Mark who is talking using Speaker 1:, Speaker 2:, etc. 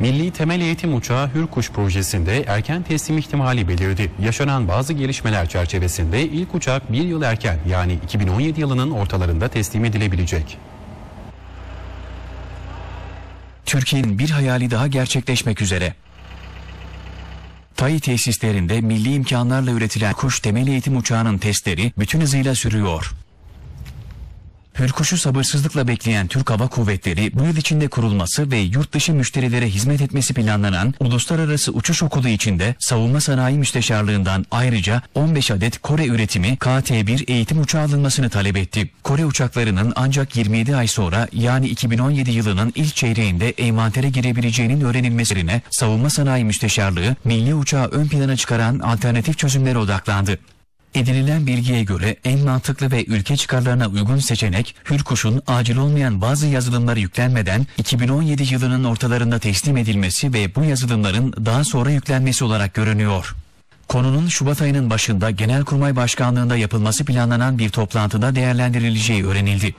Speaker 1: Milli Temel Eğitim Uçağı Hürkuş projesinde erken teslim ihtimali belirdi. Yaşanan bazı gelişmeler çerçevesinde ilk uçak bir yıl erken yani 2017 yılının ortalarında teslim edilebilecek.
Speaker 2: Türkiye'nin bir hayali daha gerçekleşmek üzere. TAI tesislerinde milli imkanlarla üretilen kuş temel eğitim uçağının testleri bütün hızıyla sürüyor. Hürkuş'u sabırsızlıkla bekleyen Türk Hava Kuvvetleri bu yıl içinde kurulması ve yurt dışı müşterilere hizmet etmesi planlanan Uluslararası Uçuş Okulu içinde Savunma Sanayi Müsteşarlığından ayrıca 15 adet Kore üretimi KT-1 eğitim uçağı alınmasını talep etti. Kore uçaklarının ancak 27 ay sonra yani 2017 yılının ilk çeyreğinde envantere girebileceğinin öğrenilmesine Savunma Sanayi Müsteşarlığı milli uçağı ön plana çıkaran alternatif çözümlere odaklandı. Edinilen bilgiye göre en mantıklı ve ülke çıkarlarına uygun seçenek Hürkuş'un acil olmayan bazı yazılımları yüklenmeden 2017 yılının ortalarında teslim edilmesi ve bu yazılımların daha sonra yüklenmesi olarak görünüyor. Konunun Şubat ayının başında Genelkurmay Başkanlığında yapılması planlanan bir toplantıda değerlendirileceği öğrenildi.